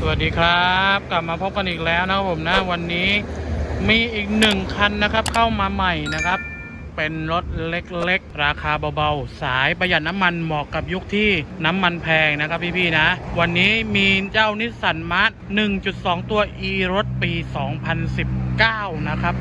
สวัสดีครับ กลับมาพบกันอีกแล้วนะครับผมนะ วันนี้มีอีกหนึ่งคันนะครับ เข้ามาใหม่นะครับ เป็นรถเล็กๆ ราคาเบาๆ สายประหยัดน้ำมันเหมาะกับยุคที่น้ำมันแพงนะครับพี่ๆนะ วันนี้มีเจ้านิสสันมาร์ท1.2 ตัว e รถปี 2019 นะครับ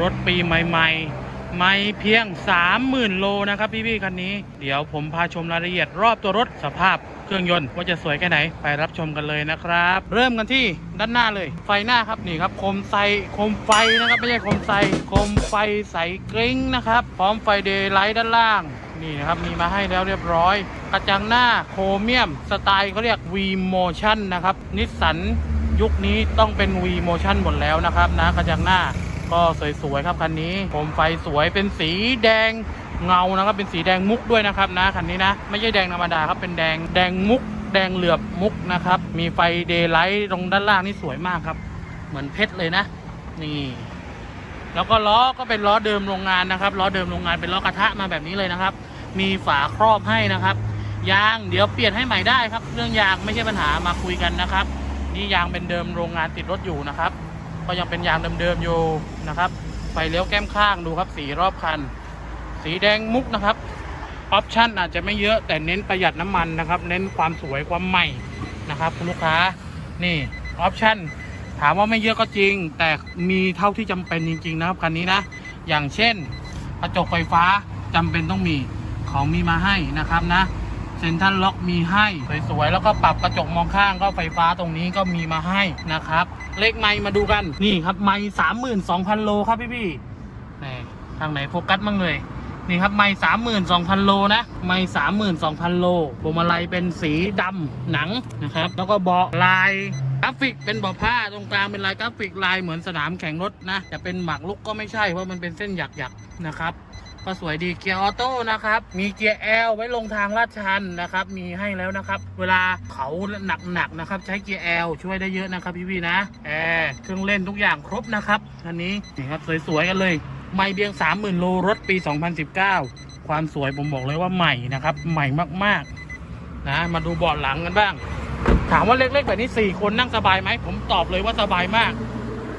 รถปีใหม่ๆไม่เพียง 30,000 โลนะครับพี่ๆคันนี้ เดี๋ยวผมพาชมรายละเอียดรอบตัวรถสภาพ เครื่องยนต์ว่าจะสวยแค่ไหนไปรับชมกันเลยนะครับ เริ่มกันที่ด้านหน้าเลย ไฟหน้าครับนี่ครับโคมไฟโคมไฟนะครับไม่ใช่โคมไฟโคมไฟใสกริ้งนะครับ พร้อมไฟเดย์ไลท์ด้านล่างนี่นะครับมีมาให้แล้วเรียบร้อย กระจังหน้าโครเมียม สไตล์เขาเรียก V Motion นะครับนิสสันยุคนี้ต้องเป็น V Motion หมดแล้วนะครับนะกระจังหน้าก็สวยๆครับคันนี้โคมไฟสวยเป็นสีแดง เงานะครับเป็นสีแดงมุกด้วยนะครับนะคันนี้นะ ไม่ใช่แดงธรรมดาครับเป็นแดงแดงมุก แดงเหลือบมุกนะครับ มีไฟเดย์ไลท์ตรงด้านล่างนี่สวยมากครับ เหมือนเพชรเลยนะ นี่ แล้วก็ล้อก็เป็นล้อเดิมโรงงานนะครับล้อเดิมโรงงานเป็นล้อกระทะมาแบบนี้เลยนะครับ มีฝาครอบให้นะครับยางเดี๋ยวเปลี่ยนให้ใหม่ได้ครับ เรื่องยางไม่ใช่ปัญหามาคุยกันนะครับ นี่ยางเป็นเดิมโรงงานติดรถอยู่นะครับ ก็ยังเป็นยางเดิมๆอยู่นะครับไฟเลี้ยวแก้มข้างดูครับสีรอบคัน สีแดงมุกนะครับออปชันอาจจะไม่เยอะแต่เน้นประหยัดน้ำมันนะครับ เน้นความสวยความใหม่นะครับคุณลูกค้านี่ออปชันถามว่าไม่เยอะก็จริง แต่มีเท่าที่จำเป็นจริง ๆ นะครับคันนี้นะ อย่างเช่นกระจกไฟฟ้าจำเป็นต้องมีเขามีมาให้นะครับนะเซ็นทรัลล็อกมีให้สวยๆแล้วก็ปรับกระจกมองข้างก็ไฟฟ้าตรงนี้ก็มีมาให้นะครับ เลขไม้มาดูกันนี่ครับไม้สามหมื่นสองพันโลครับพี่พี่ๆนี่ทางไหนโฟกัสบ้างเลย นี่ครับไม่สามหมื่นสองพันโลนะไม่สามหมื่นสองพันโลพวงมาลัยเป็นสีดำหนังนะครับ แล้วก็เบาะลายกราฟิกเป็นเบาะผ้าตรงกลางเป็นลายกราฟิกลายเหมือนสนามแข่งรถนะจะเป็นหมากลุกก็ไม่ใช่เพราะมันเป็นเส้นหยักๆนะครับก็สวยดีเกียร์ออโต้นะครับ มีเกียร์ L ไว้ลงทางลาดชันนะครับ มีให้แล้วนะครับ เวลาเขาหนักๆนะครับ ใช้เกียร์ L ช่วยได้เยอะนะครับพี่ๆนะแอร์เครื่องเล่นทุกอย่างครบนะครับคันนี้นี่ครับสวยๆกันเลย ไม่เบียง 30,000 โลรถปี 2019 ความสวยผมบอกเลยว่าใหม่นะครับ ใหม่มากๆ นะ มาดูเบาะหลังกันบ้าง ถามว่าเล็กๆ แบบนี้ 4 คนนั่งสบายไหม ผมตอบเลยว่าสบายมาก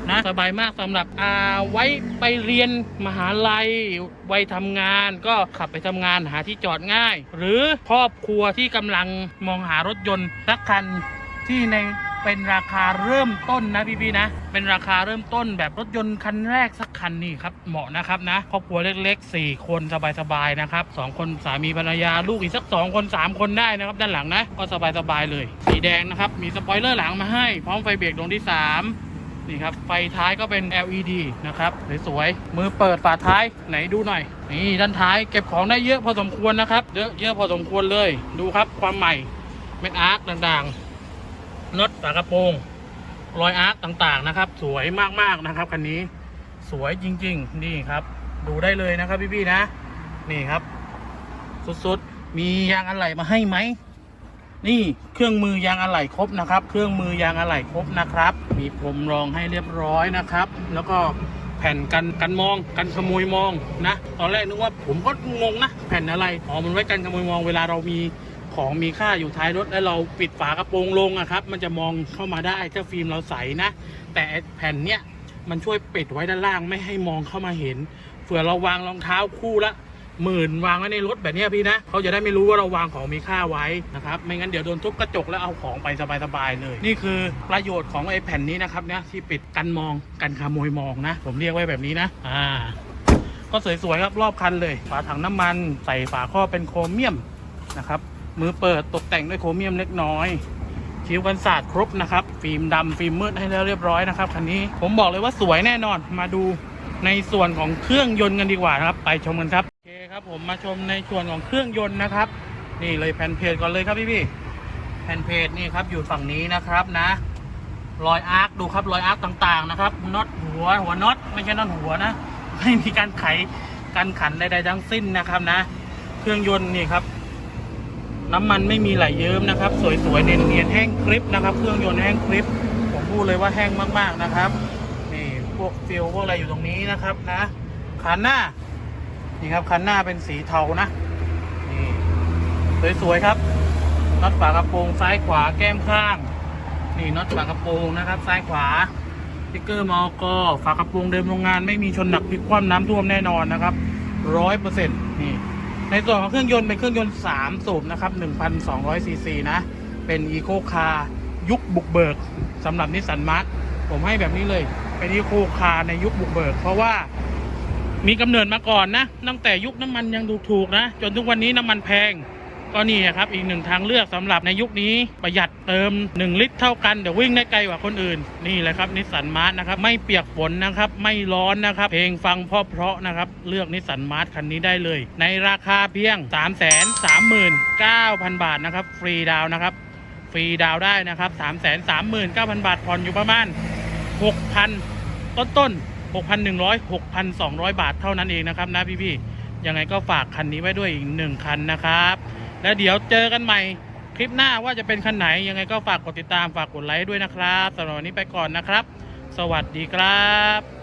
นะสบายมากสำหรับอาไว้ไปเรียนมหาลัยไว้ทำงาน ก็ขับไปทำงานหาที่จอดง่าย หรือครอบครัวที่กำลังมองหารถยนต์สักคันที่ใน เป็นราคาเริ่มต้นนะพี่ๆนะ เป็นราคาเริ่มต้นแบบรถยนต์คันแรกสักคันนี่ครับเหมาะนะครับนะครอบครัวเล็กๆ 4 คนสบายๆนะครับสองคนสามีภรรยาลูกอีกสัก 2 คน 3 คนได้นะครับ ด้านหลังนะก็สบายๆเลย สีแดงนะครับ มีสปอยเลอร์หลังมาให้ พร้อมไฟเบรกดวงที่ 3นี่ครับ ไฟท้ายก็เป็น LED นะครับ สวยๆ มือเปิดฝาท้ายไหนดูหน่อย นี่ด้านท้ายเก็บของได้เยอะพอสมควรนะครับ เยอะเยอะพอสมควรเลย ดูครับความใหม่เม็ดอาร์คต่างๆ น็อตฝากระโปรงรอยอาร์คต่างๆนะครับ สวยมากๆนะครับคันนี้สวยจริง ๆ นี่ครับ ดูได้เลยนะครับพี่ๆนะ นี่ครับ สุดๆ มียางอะไหล่มาให้ไหมนี่เครื่องมือยางอะไหล่ครบนะครับ เครื่องมือยางอะไหล่ครบนะครับ มีพรมรองให้เรียบร้อยนะครับ แล้วก็แผ่นกันกันมองกันขโมยมองนะ ตอนแรกนึกว่าผมก็งงนะ แผ่นอะไรอ๋อมันไว้กันขโมยมองเวลาเรามี ของมีค่าอยู่ท้ายรถแล้วเราปิดฝากระโปรงลงอะครับ มันจะมองเข้ามาได้ถ้าฟิล์มเราใสนะ แต่แผ่นเนี้ยมันช่วยปิดไว้ด้านล่างไม่ให้มองเข้ามาเห็นเผื่อเราวางรองเท้าคู่ละหมื่นวางไว้ในรถแบบนี้พี่นะเขาจะได้ไม่รู้ว่าเราวางของมีค่าไว้นะครับไม่งั้นเดี๋ยวโดนทุบกระจกแล้วเอาของไปสบายๆเลย นี่คือประโยชน์ของไอ้แผ่นนี้นะครับเนี่ยที่ปิดกันมองกันขโมยมองนะ ผมเรียกไว้แบบนี้นะอ่าก็สวยๆครับรอบคันเลย ฝาถังน้ำมันใส่ฝาข้อเป็นโครเมียมนะครับ มือเปิดตกแต่งด้วยโครเมียมเล็กน้อยคิ้วกันศาสตร์ครบนะครับ ฟิล์มดำฟิล์มมืดให้แล้วเรียบร้อยนะครับคันนี้ผมบอกเลยว่าสวยแน่นอน มาดูในส่วนของเครื่องยนต์กันดีกว่านะครับ ไปชมกันครับโอเคครับ ผมมาชมในส่วนของเครื่องยนต์นะครับ นี่เลยแผ่นเพจก่อนเลยครับพี่พี่ๆแผ่นเพจนี่ครับอยู่ฝั่งนี้นะครับนะรอยอาร์คดูครับรอยอาร์คต่างๆนะครับน็อตหัวหัวน็อตไม่ใช่น็อตหัวนะ ไม่มีการไขการขันใดๆทั้งสิ้นนะครับนะ เครื่องยนต์นี่ครับ น้ำมันไม่มีไหลเยิ้มนะครับ สวยๆเนียนๆแห้งกริปนะครับ เครื่องยนต์แห้งกริปผมพูดเลยว่าแห้งมากๆนะครับนี่พวกฟิลพวกอะไรอยู่ตรงนี้นะครับนะคันหน้านี่ครับคันหน้าเป็นสีเทานะนี่สวยๆครับน็อตฝากระโปรงซ้ายขวาแก้มข้าง นี่น็อตฝากระโปรงนะครับ ซ้ายขวาสติ๊กเกอร์มอกฝากระโปรงเดิมโรงงานไม่มีชนหนักพลิกคว่ำน้ำท่วมแน่นอนนะครับร้อยเปอร์เซ็นต์นี่ ในส่วนของเครื่องยนต์เป็นเครื่องยนต์ 3 สูบนะครับ 1,200ซีซีนะ เป็นอีโคคายุคบุกเบิกสำหรับนิสสันมาร์ผมให้แบบนี้เลย เป็นอีโคคาในยุคบุกเบิก เพราะว่ามีกำเนิดมาก่อนนะ ตั้งแต่ยุคน้ำมันยังถูกๆนะ จนทุกวันนี้น้ำมันแพง ก็นี่ครับอีกหนึ่งทางเลือกสำหรับในยุคนี้ประหยัดเติม 1 ลิตรเท่ากันเดี๋ยววิ่งได้ไกลกว่าคนอื่น นี่แหละครับนิสสันมาร์ทนะครับไม่เปียกฝนนะครับไม่ร้อนนะครับเพลงฟังเพราะๆนะครับเลือกนิสสันมาร์ทคันนี้ได้เลย ในราคาเพียง 3 3 9 0 0 0 บาทนะครับฟรีดาวนะครับฟรีดาวได้นะครับ 3 3 9 0 0 0 บาทผ่อนอยู่ประมาณ 6,000 ต้นต้น6,100 6,200 บาทเท่านั้นเองนะครับนะพี่ๆยังไงก็ฝากคันนี้ไว้ด้วยอีกหนึ่งคันนะครับ แล้วเดี๋ยวเจอกันใหม่คลิปหน้าว่าจะเป็นคันไหน ยังไงก็ฝากกดติดตามฝากกดไลค์ด้วยนะครับสำหรับวันนี้ไปก่อนนะครับ สวัสดีครับ